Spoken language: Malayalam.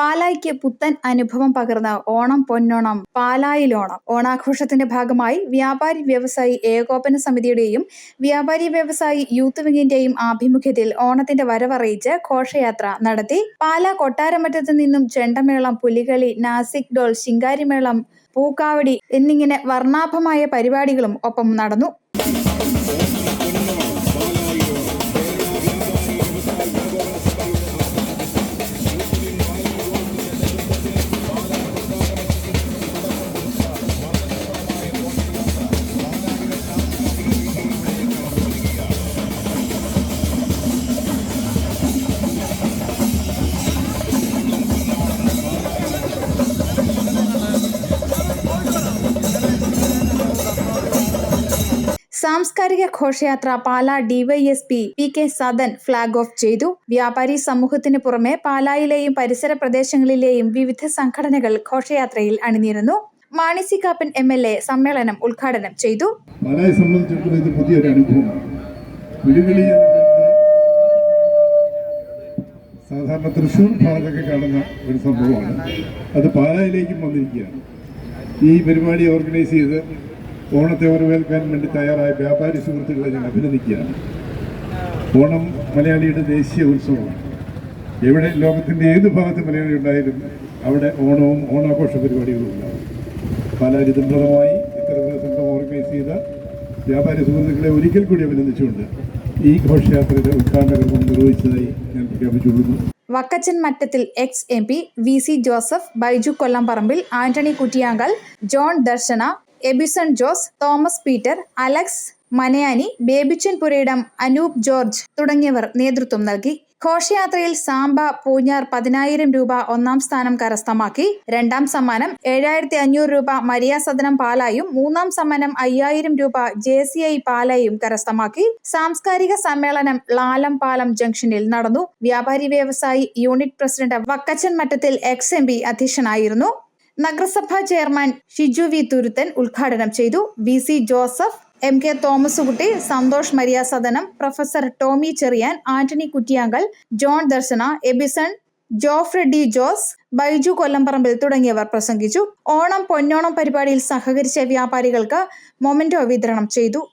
പാലായ്ക്ക് പുത്തൻ അനുഭവം പകർന്ന ഓണം പൊന്നോണം പാലായിലോണം ഓണാഘോഷത്തിന്റെ ഭാഗമായി വ്യാപാരി വ്യവസായി ഏകോപന സമിതിയുടെയും വ്യാപാരി വ്യവസായി യൂത്ത് വിങ്ങിന്റെയും ആഭിമുഖ്യത്തിൽ ഓണത്തിന്റെ വരവറിയിച്ച് ഘോഷയാത്ര നടത്തി. പാലാ കൊട്ടാരമറ്റത്ത് നിന്നും ചെണ്ടമേളം പുലികളി നാസിക് ഡോൾ ശിങ്കാരിമേളം പൂക്കാവടി എന്നിങ്ങനെ വർണാഭമായ പരിപാടികളും ഒപ്പം നടന്നു. സാംസ്കാരിക ഘോഷയാത്ര Pala DYSP P K Sadan flag off ചെയ്തു. വ്യാപാരി സമൂഹത്തിന് പുറമെ പാലായിലെയും പരിസര പ്രദേശങ്ങളിലെയും വിവിധ സംഘടനകൾ ഘോഷയാത്രയിൽ അണിനിരുന്നു. Mani Kappan M L A സമ്മേളനം ഉദ്ഘാടനം ചെയ്തു. പുതിയൊരു സാധാരണ തൃശ്ശൂർ ഭാഗത്തൊക്കെ കാണുന്ന ഒരു സംഭവമാണ്. അത് പാലായിലേക്കും വന്നിരിക്കുകയാണ്. ഈ പരിപാടി ഓർഗനൈസ് ചെയ്ത് ഓണത്തെ വരവേൽക്കാൻ വേണ്ടി തയ്യാറായ വ്യാപാരി സുഹൃത്തുക്കളെ ഞാൻ അഭിനന്ദിക്കുകയാണ്. ഓണം മലയാളിയുടെ ദേശീയ ഉത്സവമാണ്. എവിടെ ലോകത്തിന്റെ ഏത് ഭാഗത്ത് മലയാളി ഉണ്ടായാലും അവിടെ ഓണവും ഓണാഘോഷ പരിപാടികളും ഉണ്ടാവും. പാലാരിതന്ത്രമായി ഇത്തരത്തിലുള്ള സംഘം ഓർഗനൈസ് ചെയ്ത വ്യാപാരി സുഹൃത്തുക്കളെ ഒരിക്കൽ കൂടി അഭിനന്ദിച്ചുകൊണ്ട് ഈ ഘോഷയാത്രയുടെ ഉദ്ഘാടന നിർവഹിച്ചതായി ഞാൻ പ്രഖ്യാപിച്ചുകൊള്ളുന്നു. Vakkachan Mattathil ex M P V C Joseph Baiju Kollamparambil Antony Kuttiyankal John Darshana Ebison Jose Thomas Peter Alex Manayani Babychan Purayidam Anoop George തുടങ്ങിയവർ നേതൃത്വം നൽകി. ഘോഷയാത്രയിൽ സാമ്പ പൂഞ്ഞാർ പതിനായിരം രൂപ ഒന്നാം സ്ഥാനം കരസ്ഥമാക്കി. രണ്ടാം സമ്മാനം ഏഴായിരത്തി അഞ്ഞൂറ് രൂപ മരിയ സദനം പാലായും മൂന്നാം സമ്മാനം അയ്യായിരം രൂപ ജെ സി ഐ പാലായും കരസ്ഥമാക്കി. സാംസ്കാരിക സമ്മേളനം ലാലം പാലം ജംഗ്ഷനിൽ നടന്നു. വ്യാപാരി വ്യവസായി unit president Vakkachan Mattathil ex M അധ്യക്ഷനായിരുന്നു. നഗരസഭാ ചെയർമാൻ ഷിജു വി. തുരുത്തൻ ഉദ്ഘാടനം ചെയ്തു. V. C. Joseph M. K. Thomaskutty Santhosh Maria Sadanam professor Tomy Cherian Antony Kuttiyankal John Darshana Abison Jofredy Jose Baiju Kollamparambil തുടങ്ങിയവർ പ്രസംഗിച്ചു. ഓണം പൊന്നോണം പരിപാടിയിൽ സഹകരിച്ച വ്യാപാരികൾക്ക് മൊമെന്റോ വിതരണം ചെയ്തു.